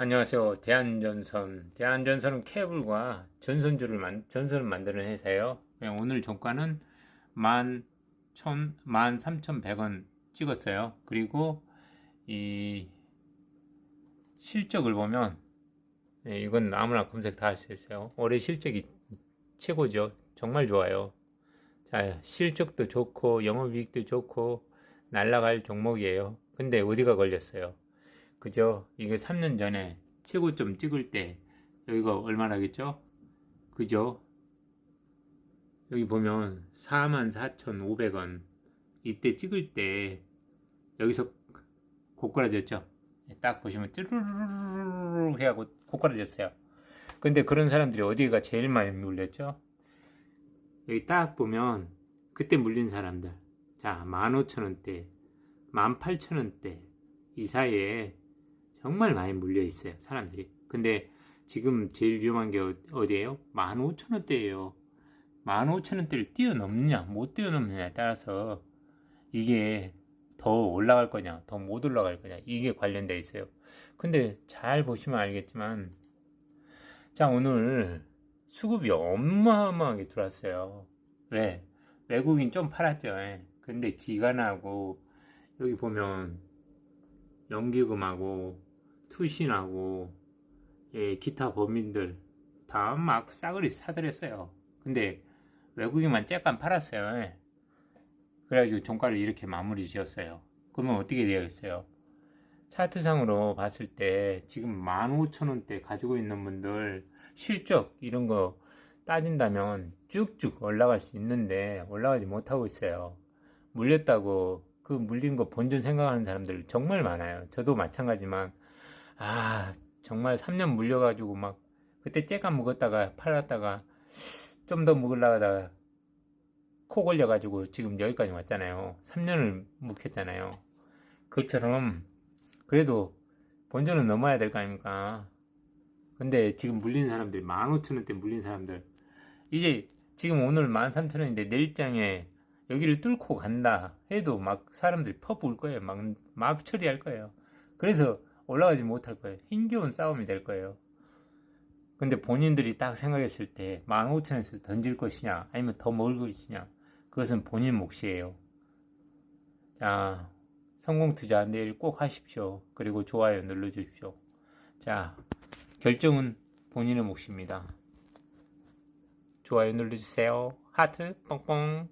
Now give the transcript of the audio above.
안녕하세요. 대한전선. 대한전선은 케이블과 전선줄을 만, 전선을 만드는 회사예요. 네, 오늘 종가는 11,000, 13,100원 찍었어요. 그리고 이 실적을 보면 네, 이건 아무나 검색 다 할 수 있어요. 올해 실적이 최고죠. 정말 좋아요. 자, 실적도 좋고 영업이익도 좋고 날라갈 종목이에요. 근데 어디가 걸렸어요? 그죠? 이게 3년 전에 최고점 찍을 때 여기가 얼마나겠죠? 그죠? 여기 보면 44,500원 이때 찍을 때 여기서 고꾸라졌죠? 딱 보시면 뚜루루루루 해하고 고꾸라졌어요. 근데 그런 사람들이 어디가 제일 많이 물렸죠? 여기 딱 보면 그때 물린 사람들 자 15,000원대 18,000원대 이 사이에 정말 많이 물려 있어요 사람들이 근데 지금 제일 위험한 게 어- 어디예요? 15,000원대예요 15,000원대를 뛰어넘느냐 못 뛰어넘느냐에 따라서 이게 더 올라갈 거냐 더 못 올라갈 거냐 이게 관련돼 있어요 근데 잘 보시면 알겠지만 자 오늘 수급이 어마어마하게 들어왔어요 왜? 외국인 좀 팔았죠 예. 근데 기관하고 여기 보면 연기금하고 투신하고 예, 기타 범인들 다 막 싸그리 사들였어요. 근데 외국인만 쬐깐 팔았어요. 예. 그래가지고 종가를 이렇게 마무리 지었어요. 그러면 어떻게 되겠어요? 차트상으로 봤을 때 지금 15,000원대 가지고 있는 분들 실적 이런 거 따진다면 쭉쭉 올라갈 수 있는데 올라가지 못하고 있어요. 물렸다고 그 물린 거 본전 생각하는 사람들 정말 많아요. 저도 마찬가지만 아 정말 3년 물려가지고 막 그때 째가 먹었다가 팔았다가 좀 더 먹으려다가 코 걸려가지고 지금 여기까지 왔잖아요. 3년을 묵혔잖아요. 그처럼 그래도 본전은 넘어야 될 거 아닙니까? 근데 지금 물린 사람들 15,000원대 물린 사람들 이제 지금 오늘 13,000원인데 내일장에 여기를 뚫고 간다 해도 막 사람들이 퍼부을 거예요. 막, 막 처리할 거예요. 그래서 올라가지 못할 거예요. 힘겨운 싸움이 될 거예요. 근데 본인들이 딱 생각했을 때 15,000원에서 던질 것이냐 아니면 더 먹을 것이냐 그것은 본인 몫이에요. 자, 성공 투자 내일 꼭 하십시오. 그리고 좋아요 눌러주십시오. 자, 결정은 본인의 몫입니다. 좋아요 눌러주세요. 하트 뻥뻥.